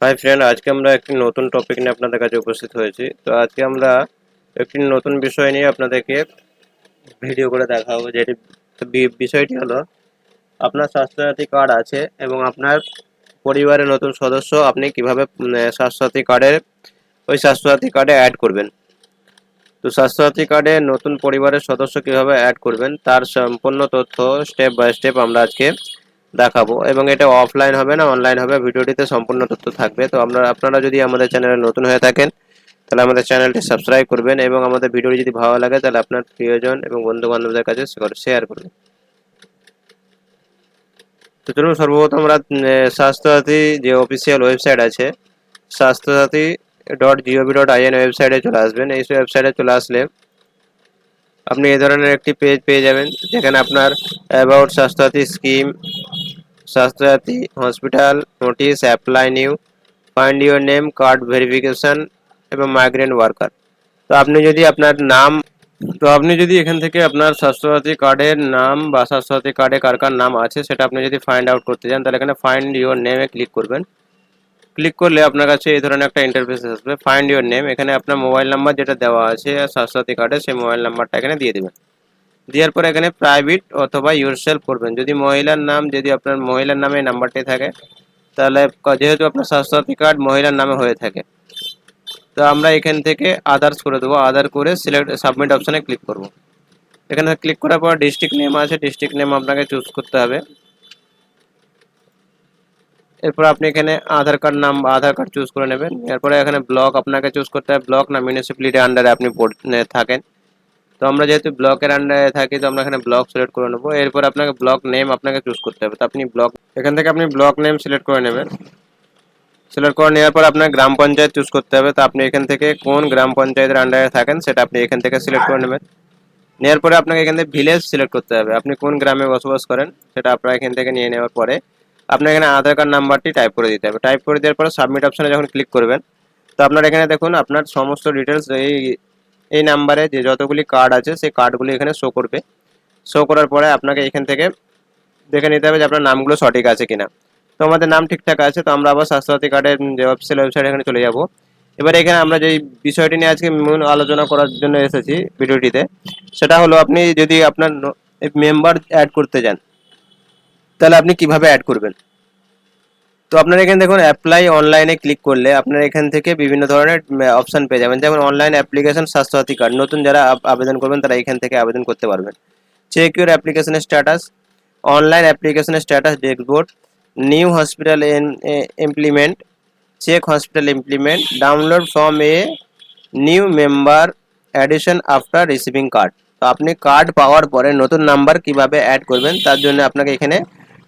Hi friend আজকে আমরা একটি নতুন টপিক নিয়ে আপনাদের কাছে উপস্থিত হয়েছি। তো আজকে আমরা একটি নতুন বিষয় নিয়ে আপনাদেরকে ভিডিও করে দেখাবো, যেটি বিষয়টি হলো, আপনার স্বাস্থ্যসাথী কার্ড আছে এবং আপনার পরিবারের নতুন সদস্য আপনি কীভাবে স্বাস্থ্যসাথী কার্ডের ওই স্বাস্থ্যসাথী কার্ডে অ্যাড করবেন। তো স্বাস্থ্যসাথী কার্ডে নতুন পরিবারের সদস্য কীভাবে অ্যাড করবেন, তার সম্পূর্ণ তথ্য স্টেপ বাই স্টেপ আমরা আজকে দেখাবো। এবং এটা অফলাইন হবে না অনলাইন হবে। ভিডিওটিতে সম্পূর্ণ তথ্য থাকবে। তো আমরা আপনারা যদি আমাদের চ্যানেলে নতুন হয়ে থাকেন, তাহলে আমাদের চ্যানেলটি সাবস্ক্রাইব করবেন এবং আমাদের ভিডিওটি যদি ভালো লাগে, তাহলে আপনার প্রিয়জন এবং বন্ধু বান্ধবদের কাছে শেয়ার করবেন। তো চলুন, সর্বপ্রথম আমরা স্বাস্থ্যসাথী যে অফিসিয়াল ওয়েবসাইট আছে, Swasthyasathi dot gov dot IN ওয়েবসাইটে চলে আসবেন। এই ওয়েবসাইটে চলে আসলে আপনি এই ধরনের একটি পেজ পেয়ে যাবেন, যেখানে আপনার about Swasthyasathi scheme Swasthyasathi hospital notice apply new find your name card verification এবং মাইগ্রেন্ট ওয়ার্কার তো আপনি যদি আপনার নাম, তো আপনি যদি এখান থেকে আপনার স্বাস্থ্যসাথী কার্ডের নাম বা স্বাস্থ্যসাথী কার্ডে কার কার নাম আছে সেটা আপনি যদি ফাইন্ড আউট করতে চান, তাহলে এখানে ফাইন্ড ইউর নেমে ক্লিক করবেন। ক্লিক করলে আপনার কাছে এই ধরনের একটা ইন্টারফেস আসবে। ফাইন্ড ইউর নেম এখানে আপনার মোবাইল নাম্বার যেটা দেওয়া আছে, স্বাস্থ্যসাথী কার্ডে সেই মোবাইল নাম্বারটা এখানে দিয়ে দেবেন। দেওয়ার পরে এখানে প্রাইভেট অথবা ইউরসেলফ করবেন। যদি মহিলার নাম, যদি আপনার মহিলার নামে নাম্বারটি থাকে, তাহলে যেহেতু আপনার স্বাস্থ্যসাথী কার্ড মহিলার নামে হয়ে থাকে। তো আমরা এখান থেকে আদার্স করে দেবো। আদার করে সিলেক্ট সাবমিট অপশানে ক্লিক করব। এখানে ক্লিক করার পর ডিস্ট্রিক্ট নেম আছে। ডিস্ট্রিক্ট নেম আপনাকে চুজ করতে হবে। এরপর আপনি এখানে আধার কার্ড নাম, আধার কার্ড চুজ করে নেবেন। এরপরে এখানে ব্লক আপনাকে চুজ করতে হবে। ব্লক না মিউনিসিপ্যালিটি আন্ডারে আপনি থাকেন। তো আমরা যেহেতু ব্লকের আন্ডারে থাকি, তো আমরা এখানে ব্লক সিলেক্ট করে নেব। এরপর আপনাকে ব্লক নেম আপনাকে চুজ করতে হবে। তো আপনি ব্লক এখান থেকে আপনি ব্লক নেম সিলেক্ট করে নেবেন। সিলেক্ট করে নেওয়ার পর আপনার গ্রাম পঞ্চায়েত চুজ করতে হবে। তো আপনি এখান থেকে কোন গ্রাম পঞ্চায়েতের আন্ডারে থাকেন, সেটা আপনি এখান থেকে সিলেক্ট করে নেবেন। নেওয়ার পরে আপনাকে এখান থেকে ভিলেজ সিলেক্ট করতে হবে। আপনি কোন গ্রামে বসবাস করেন, সেটা আপনার এখান থেকে নিয়ে নেওয়ার পরে আপনার এখানে আধার কার্ড নাম্বারটি টাইপ করে দিতে হবে। টাইপ করে দেওয়ার পরে সাবমিট অপশানে যখন ক্লিক করবেন, তো আপনার এখানে দেখুন, আপনার সমস্ত ডিটেলস এই এই নাম্বারে যে যতগুলি কার্ড আছে, সেই কার্ডগুলি এখানে শো করবে। শো করার পরে আপনাকে এখান থেকে দেখে নিতে হবে যে আপনার নামগুলো সঠিক আছে কিনা। তো আমাদের নাম ঠিকঠাক আছে, তো আমরা আবার স্বাস্থ্যসাথী কার্ডের যে অফিসিয়াল ওয়েবসাইট এখানে চলে যাব। এবার এখানে আমরা যে বিষয়টি নিয়ে আজকে মূল আলোচনা করার জন্য এসেছি ভিডিওটিতে, সেটা হলো আপনি যদি আপনার মেম্বার অ্যাড করতে চান তাহলে আপনি কীভাবে অ্যাড করবেন? তো আপনার এখানে দেখুন অ্যাপ্লাই অনলাইনে ক্লিক করলে আপনার এখান থেকে বিভিন্ন ধরনের অপশন পেয়ে যাবেন। যেমন অনলাইন অ্যাপ্লিকেশন স্বাস্থ্যসাথী কার্ড নতুন যারা আবেদন করবেন, তারা এখান থেকে আবেদন করতে পারবেন। চেক ইউর অ্যাপ্লিকেশনের স্ট্যাটাস অনলাইন অ্যাপ্লিকেশনের status dashboard new hospital implement check hospital implement download from a new member addition after receiving card তো আপনি কার্ড পাওয়ার পরে নতুন নাম্বার কীভাবে অ্যাড করবেন, তার জন্য আপনাকে এখানে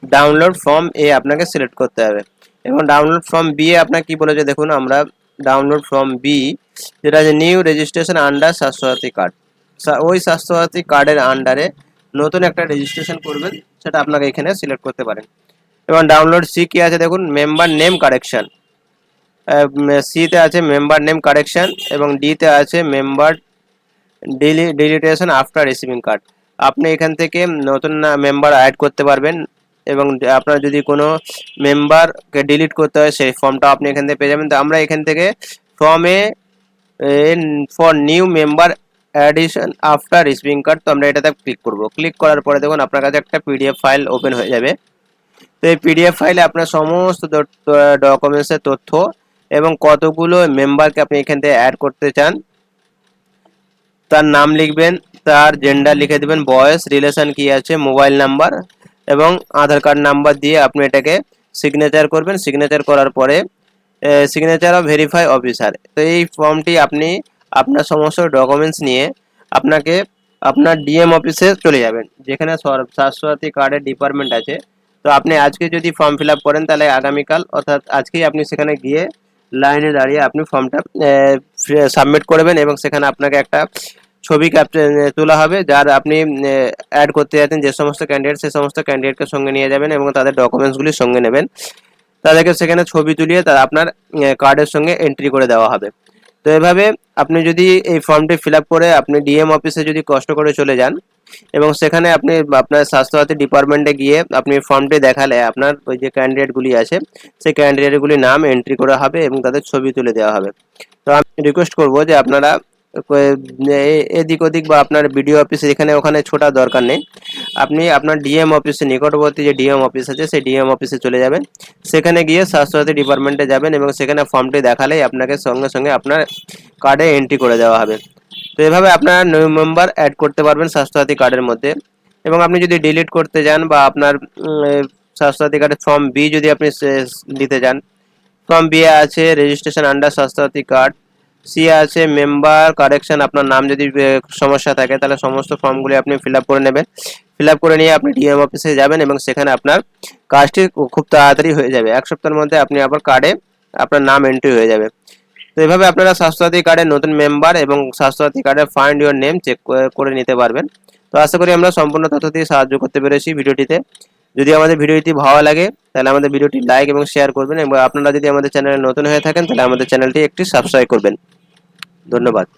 ডাউনলোড ফর্ম এ আপনাকে সিলেক্ট করতে হবে। এবং ডাউনলোড ফর্ম বি এ আপনাকে কি বলেছে দেখুন, আমরা ডাউনলোড ফর্ম বি যেটা আছে new registration under Swasthyasathi card ওই স্বাস্থ্যসাথী কার্ডের আন্ডারে নতুন একটা রেজিস্ট্রেশন করবেন, সেটা আপনাকে এখানে সিলেক্ট করতে পারেন। এবং ডাউনলোড সি কি আছে দেখুন মেম্বার নেম কারেকশন সিতে আছে মেম্বার নেম কারেকশন এবং ডিতে আছে member deletion after receiving card আপনি এখান থেকে নতুন মেম্বার অ্যাড করতে পারবেন। এবং আপনার যদি কোনো মেম্বারকে ডিলিট করতে হয়, সেই ফর্মটা আপনি এখান থেকে পেয়ে যাবেন। তো আমরা এখান থেকে ফর্মে for new member addition after receiving card তো আমরা এটাতে ক্লিক করব। ক্লিক করার পরে দেখুন, আপনার কাছে একটা পিডিএফ ফাইল ওপেন হয়ে যাবে। তো এই পিডিএফ ফাইলে আপনার সমস্ত ডকুমেন্টসের তথ্য এবং কতগুলো মেম্বারকে আপনি এখান থেকে অ্যাড করতে চান, তার নাম লিখবেন, তার জেন্ডার লিখে দেবেন, বয়স রিলেশন কি আছে মোবাইল নাম্বার এবং আধার কার্ড নাম্বার দিয়ে আপনি এটাকে সিগনেচার করবেন। সিগনেচার করার পরে সিগনেচার অফ ভেরিফাই অফিসার তো এই ফর্মটি আপনি আপনার সমস্ত ডকুমেন্টস নিয়ে আপনাকে আপনার ডিএম অফিসে চলে যাবেন, যেখানে স্বাস্থ্যসাথী কার্ডের ডিপার্টমেন্ট আছে। তো আপনি আজকে যদি ফর্ম ফিল আপ করেন, তাহলে আগামীকাল, অর্থাৎ আজকেই আপনি সেখানে গিয়ে লাইনে দাঁড়িয়ে আপনি ফর্মটা সাবমিট করবেন এবং সেখানে আপনাকে একটা ছবি ক্যাপচার তোলা হবে, যার আপনি অ্যাড করতে যাচ্ছেন যে সমস্ত ক্যান্ডিডেট সেই সমস্ত ক্যান্ডিডেটকে সঙ্গে নিয়ে যাবেন এবং তাদের ডকুমেন্টসগুলি সঙ্গে নেবেন। তাদেরকে সেখানে ছবি তুলিয়ে তার আপনার কার্ডের সঙ্গে এন্ট্রি করে দেওয়া হবে। তো এভাবে আপনি যদি এই ফর্মটি ফিল করে আপনি ডিএম অফিসে যদি কষ্ট করে চলে যান এবং সেখানে আপনি আপনার স্বাস্থ্যসাথী ডিপার্টমেন্টে গিয়ে আপনি ফর্মটি দেখালে আপনার ওই যে ক্যান্ডিডেটগুলি আছে, সেই ক্যান্ডিডেটগুলির নাম এন্ট্রি করা হবে এবং তাদের ছবি তুলে দেওয়া হবে। তো আমি রিকোয়েস্ট করব যে আপনারা এদিক ওদিক বা আপনার বিডিও অফিস এখানে ওখানে ছোটার দরকার নেই। আপনি আপনার ডিএম অফিসে নিকটবর্তী যে ডিএম অফিস আছে, সেই ডিএম অফিসে চলে যাবেন। সেখানে গিয়ে স্বাস্থ্যসাথী ডিপার্টমেন্টে যাবেন এবং সেখানে ফর্মটি দেখালেই আপনাকে সঙ্গে সঙ্গে আপনার কার্ডে এন্ট্রি করে দেওয়া হবে। তো এভাবে আপনারা নিউ মেম্বার অ্যাড করতে পারবেন স্বাস্থ্যসাথী কার্ডের মধ্যে। এবং আপনি যদি ডিলিট করতে যান বা আপনার স্বাস্থ্যসাথী কার্ডের ফর্ম বি যদি আপনি দিতে যান। ফর্ম বি আছে registration under Swasthyasathi card C আছে মেম্বার কারেকশন আপনার নাম যদি সমস্যা থাকে, তাহলে সমস্ত ফর্মগুলি আপনি ফিল করে নেবেন। ফিল করে নিয়ে আপনি ডিএম অফিসে যাবেন এবং সেখানে আপনার কাজটি খুব তাড়াতাড়ি হয়ে যাবে। এক সপ্তাহের মধ্যে আপনি আবার কার্ডে আপনার নাম এন্ট্রি হয়ে যাবে। তো এভাবে আপনারা স্বাস্থ্যসাথী কার্ডের নতুন মেম্বার এবং স্বাস্থ্যসাথী কার্ডের ফাইন্ড ইউর নেম চেক করে নিতে পারবেন। তো আশা করি আমরা সম্পূর্ণ তথ্য দিয়ে সাহায্য করতে পেরেছি ভিডিওটিতে। যদি আমাদের ভিডিওটি ভালো লাগে, তাহলে আমাদের ভিডিওটি লাইক এবং শেয়ার করবেন এবং আপনারা যদি আমাদের চ্যানেলে নতুন হয়ে থাকেন, তাহলে আমাদের চ্যানেলটি একটি সাবস্ক্রাইব করবেন। ধন্যবাদ।